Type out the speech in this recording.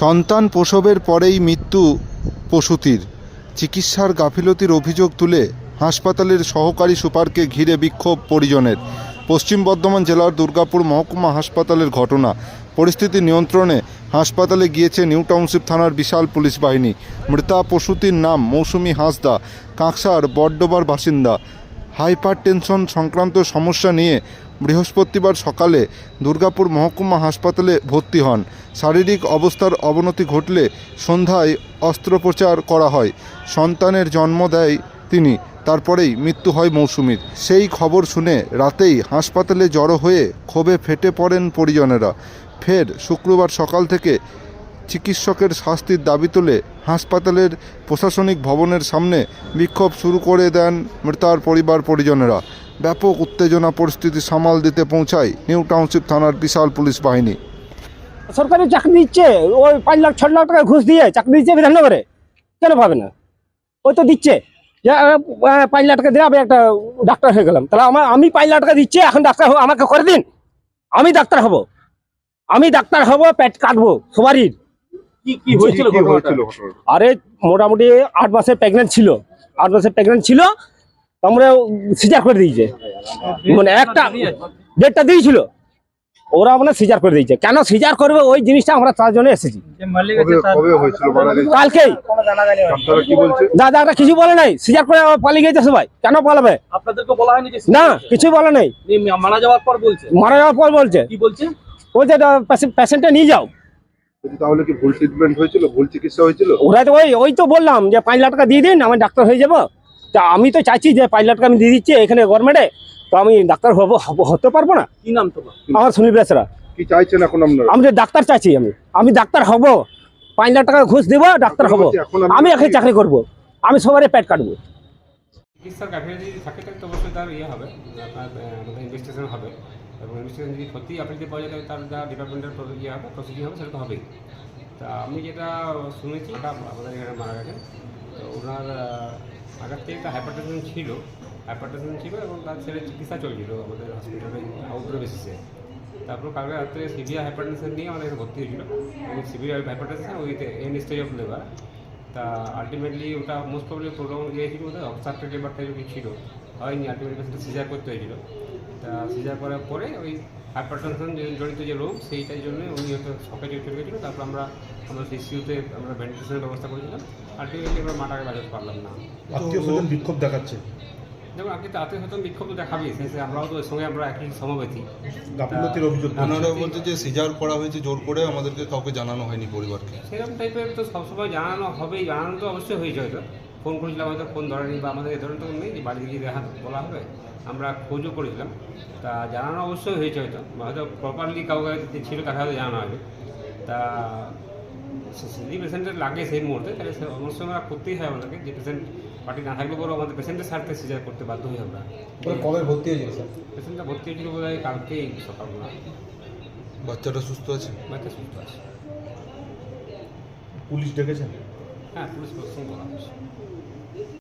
সন্তান প্রসবের পরেই মৃত্যু প্রসূতির। চিকিৎসার গাফিলতির অভিযোগ তুলে হাসপাতালের সহকারী সুপারকে ঘিরে বিক্ষোভ পরিজনের। পশ্চিম বর্ধমান জেলার দুর্গাপুর মহকুমা হাসপাতালের ঘটনা। পরিস্থিতি নিয়ন্ত্রণে হাসপাতালে গিয়েছে নিউ টাউনশিপ থানার বিশাল পুলিশ বাহিনী। মৃতা প্রসূতির নাম মৌসুমি হাঁসদা, কাঁকসার বড্ডবার বাসিন্দা। হাইপার টেনশন সংক্রান্ত সমস্যা নিয়ে বৃহস্পতিবার সকালে দুর্গাপুর মহকুমা হাসপাতালে ভর্তি হন। শারীরিক অবস্থার অবনতি ঘটলে সন্ধ্যায় অস্ত্রোপচার করা হয়। সন্তানের জন্ম দেয় তিনি, তারপরেই মৃত্যু হয় মৌসুমীর। সেই খবর শুনে রাতেই হাসপাতালে জড়ো হয়ে ক্ষোভে ফেটে পড়েন পরিজনেরা। ফের শুক্রবার সকাল থেকে চিকিৎসকের শাস্তির দাবি তুলে হাসপাতালের প্রশাসনিক ভবনের সামনে বিক্ষোভ শুরু করে দেন মৃতার পরিবার পরিজনেরা। ব্যাপক উত্তেজনা পরিস্থিতি সামাল দিতে পৌঁছায় নিউ টাউনশিপ থানার বিশাল পুলিশ বাহিনী। সরকারি চাকরি দিচ্ছে ওই পাঁচ লাখ ছ লাখ টাকা ঘুষ দিয়ে চাকরি দিচ্ছে বিধাননগরে। কেন পাবে না? ওই তো দিচ্ছে। পাঁচ লাখ টাকা দিয়ে আমি একটা ডাক্তার হয়ে গেলাম। তাহলে আমার আমি পাঁচ লাখ টাকা দিচ্ছি এখন ডাক্তার হব আমাকে করে দিন। আমি ডাক্তার হব। আমি ডাক্তার হব পেট কাটবো সবারই কি কি হয়েছিল আরে মোটামুটি আট মাসের প্রেগনেন্ট ছিল। আট মাসের প্রেগনেন্ট ছিল তোমরা সিজার করে দিয়েছে। মানে একটা ডেটটা দিয়েছিল। ওরা মানে সিজার করে দিয়েছে। কেন সিজার করবে? ওই জিনিসটা আমরা তার জন্য এসেছি। কালকেই। ডাক্তাররা কি বলছে দাদারা কিছু বলে নাই? সিজার করে পালিয়ে গেছে সবাই। কেন পালাবে? আপনাদেরকে বলা হয়নি যে না কিছু বলে নাই। মারা যাওয়ার পর বলছে। মারা যাওয়ার পর বলছে। কি বলছে? নিয়ে যাও। তাহলে কি ভুল ট্রিটমেন্ট হয়েছিল? ভুল চিকিৎসা হয়েছিল? ওরা তো ওই ওই তো বললাম যে পাঁচ লাখ টাকা দিয়ে দিন আমি ডাক্তার হয়ে যাব। তা আমি তো চাইছি যে পাঁচ লাখ টাকা আমি দিয়ে দিচ্ছি এখানে গভর্নমেন্টে তো আমি ডাক্তার হব হতে পারব না। কি নাম তোমার? আমার সুনীল বেসরা। কি চাইছেন এখন আপনারা? আমি যে ডাক্তার চাইছি আমি। আমি ডাক্তার হব। পাঁচ লাখ টাকা ঘুষ দেবো ডাক্তার হব। আমি এখন চাকরি করব। আমি সবারই পেট কাটবো। চিকিৎসার গাফিলতি যদি থাকে তাহলে তো অবশ্যই তার ইয়ে হবে আমাদের ইনভেস্টিগেশন হবে। এবং ইনভেস্টিগেশন যদি সত্যি আপনি যদি পাওয়া যায় তার যা ডিপার্টমেন্টের ইয়ে হবে প্রসিডিং হবে সেটা তো হবেই। তা আমি যেটা শুনেছি ওটা আমাদের এখানে মারা গেছেন। তো ওনার আগের থেকে একটা হাইপারটেনশন ছিল হাইপারটেনশন ছিল এবং তার ছেলে চিকিৎসা চলছিল আমাদের হসপিটালে আউটডোর বেসিসে তারপর কালকে রাত্রে সিভিয়ার হাইপারটেনশন নিয়ে আমাদের ভর্তি হয়েছিল। এবং severe hypertension with an stage of labour তা আলটিমেটলি ওটা মোস্ট প্রবলি প্রোগ্রাম ইয়ে ছিল ওদের অবস্ট্রাক্টেড লেবার যদি ছিল। হয়নি আলটিমেটলি সিজার করতে হয়েছিল। তা সিজার করার পরে ওই হাইপারটেনশন জড়িত যে রোগ, সেইটার জন্য উনি হয়তো সকালে চলে গেছিল তারপর আমরা আমরা সিসিউতে আমরা ভেন্টিলেশনের ব্যবস্থা করেছিলাম। আলটিমেটলি আমরা মাটাকে বাজাতে পারলাম না। আত্মীয় বিক্ষোভ দেখাচ্ছে। যেমন আপনি তো আত্মীয় স্বজন বিক্ষোভ তো দেখাবেই সেই আমরাও তো সঙ্গে আমরা একই সমবেতী। গাফিলতির অভিযোগ ওনারা বলছে যে সিজার করা হয়েছে জোর করে আমাদেরকে কাউকে জানানো হয়নি পরিবারকে। সেরকম টাইপের তো সবসময় জানানো হবেই জানানো তো অবশ্যই হয়েছে হয়তো। ফোন করেছিলাম হয়তো ফোন ধরেনি বা আমাদের এ ধরনের তো নেই যে বাড়ি গিয়ে দেখা বলা হবে। আমরা খোঁজও করেছিলাম। তা জানানো অবশ্যই হয়েছে হয়তো হয়তো প্রপারলি কাউকে ছিল তাকে হয়তো জানানো হবে। তা যদি পেশেন্টের লাগে সেই মুহূর্তে তাহলে সে অবশ্যই আমরা করতেই হয় আমাদেরকে যে পেশেন্ট পার্টি না থাকলে পরেও আমাদের পেশেন্টের স্বার্থে সিজার করতে বাধ্য হই আমরা। কবে ভর্তি হয়েছিল স্যার? পেশেন্টটা ভর্তি হয়েছিল বোধ হয় কালকেই সকালবেলা। বাচ্চাটা সুস্থ আছে? বাচ্চা সুস্থ আছে। পুলিশ ডেকেছেন হ্যাঁ পুলিশ প্রশ্ন করা হয়েছে।